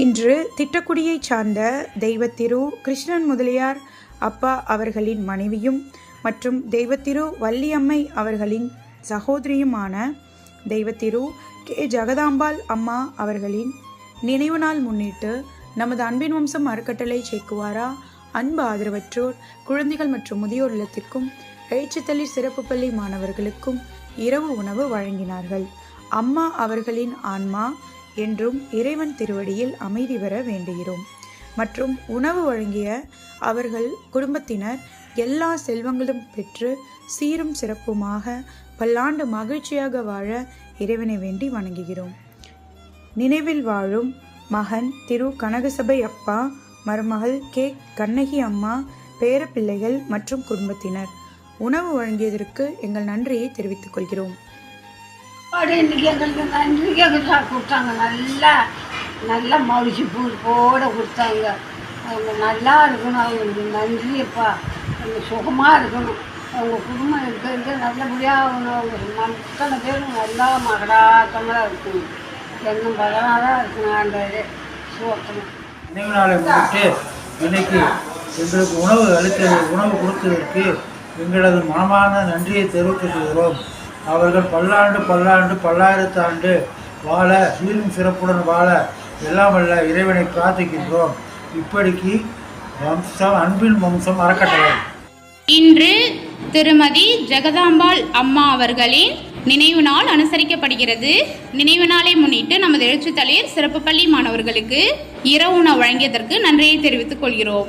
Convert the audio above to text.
இன்று திட்டக்குடியைச் சார்ந்த தெய்வத்திரு கிருஷ்ணன் முதலியார் அப்பா அவர்களின் மனைவியும் மற்றும் தெய்வத்திரு வள்ளியம்மை அவர்களின் சகோதரியுமான தெய்வத்திரு கே. ஜெகதாம்பாள் அம்மா அவர்களின் நினைவு நாள் முன்னிட்டு நமது அன்பின் வம்சம் அறக்கட்டளை சேக்குவாரா அன்பு ஆதரவற்றோர் குழந்தைகள் மற்றும் முதியோர் இல்லத்திற்கும் எழுச்சித்தள்ளி சிறப்பு பள்ளி மாணவர்களுக்கும் இரவு உணவு வழங்கினார்கள். அம்மா அவர்களின் ஆன்மா என்றும் இறைவன் திருவடியில் அமைதி பெற வேண்டுகிறோம். மற்றும் உணவு வழங்கிய அவர்கள் குடும்பத்தினர் எல்லா செல்வங்களும் பெற்று சீரும் சிறப்புமாக பல்லாண்டு மகிழ்ச்சியாக வாழ இறைவனை வேண்டி வணங்குகிறோம். நினைவில் வாழும் மகன் திரு கனகசபை அப்பா மருமகள் கே. கண்ணகி அம்மா பேரப்பிள்ளைகள் மற்றும் குடும்பத்தினர் உணவு வழங்கியதற்கு எங்கள் நன்றியை தெரிவித்துக் கொள்கிறோம். சாப்பாடு இன்றைக்கி எங்களுக்கு நன்றிக்கு எங்களுக்கு சார் கொடுத்தாங்க. நல்லா நல்லா மொழிச்சு பூ போட கொடுத்தாங்க. அவங்க நல்லா இருக்கணும். அவங்களுக்கு நன்றியப்பா அவங்க சுகமாக இருக்கணும். அவங்க குடும்பம் இருக்க நல்லபடியாக அவங்க அவங்க அத்தனை பேரும் நல்லா மகடாக்கமாக இருக்கணும். எண்ணம் பதனாதான் இருக்கணும் ஆண்டவர். சுகத்தணும் நினைவு நாளை முடித்து இன்னைக்கு எங்களுக்கு உணவு அளித்த உணவு கொடுத்ததற்கு எங்களது மனமான நன்றியை தெரிவித்துக் கொள்கிறோம். அவர்கள் பல்லாண்டு பல்லாண்டு பல்லாயிரத்து ஆண்டு வாழ சீரும் சிறப்புடன் வாழ எல்லாம் வல்ல இறைவனை பிரார்த்திக்கின்றோம். இப்படிக்கு வம்சம் அன்பின் வம்சம் அறக்கட்டளை. இன்று திருமதி ஜெகதாம்பாள் அம்மா அவர்களின் நினைவு நாள் அனுசரிக்கப்படுகிறது. நினைவு நாளை முன்னிட்டு நமது எழுச்சித்தளிர் சிறப்பு பள்ளி மாணவர்களுக்கு இரவு உணவு வழங்கியதற்கு நன்றியை தெரிவித்துக் கொள்கிறோம்.